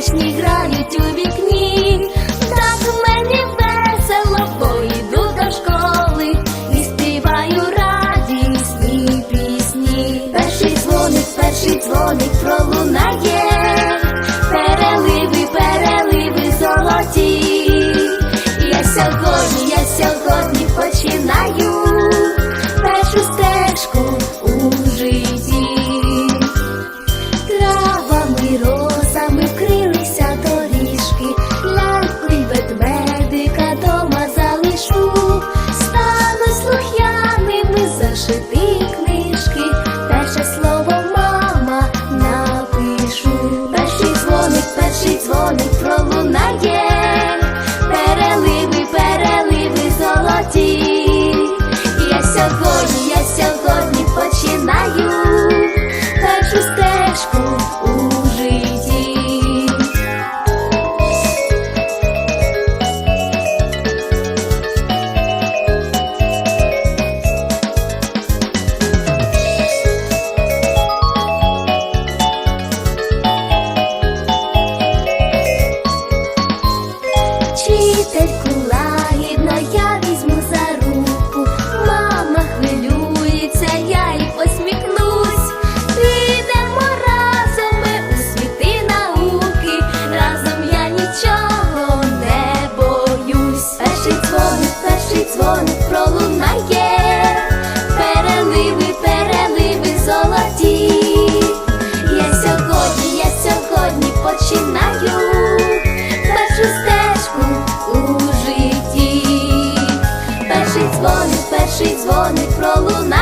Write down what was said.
сердечні грають у вікні, так мені весело, бо йду до школи і співаю радісні пісні. Перший дзвоник, перший дзвоник пролунає, переливи, переливи золоті. Я сьогодні, я сьогодні починаю першу стежку. зошити книжки, перше слово мама напишу, перший дзвоник, перший дзвоник, провод. дзвоник пролуна.